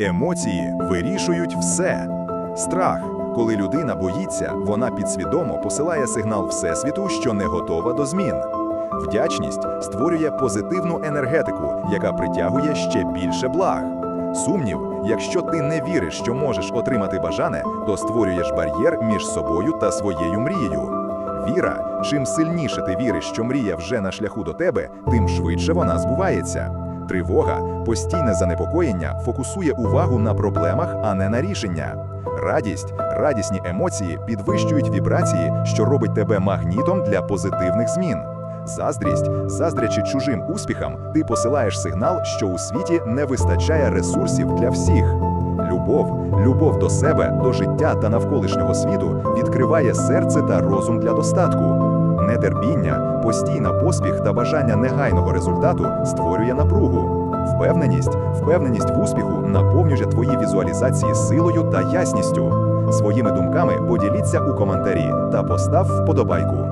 Емоції вирішують все. Страх. Коли людина боїться, вона підсвідомо посилає сигнал Всесвіту, що не готова до змін. Вдячність створює позитивну енергетику, яка притягує ще більше благ. Сумнів, якщо ти не віриш, що можеш отримати бажане, то створюєш бар'єр між собою та своєю мрією. Віра, чим сильніше ти віриш, що мрія вже на шляху до тебе, тим швидше вона збувається. Тривога, постійне занепокоєння фокусує увагу на проблемах, а не на рішення. Радість, радісні емоції підвищують вібрації, що робить тебе магнітом для позитивних змін. Заздрість, заздрячи чужим успіхам, ти посилаєш сигнал, що у світі не вистачає ресурсів для всіх. Любов, любов до себе, до життя та навколишнього світу відкриває серце та розум для достатку. Нетерпіння, постійна поспіх та бажання негайного результату створює напругу. Впевненість, впевненість в успіху наповнює твої візуалізації силою та ясністю. Своїми думками поділіться у коментарі та постав вподобайку.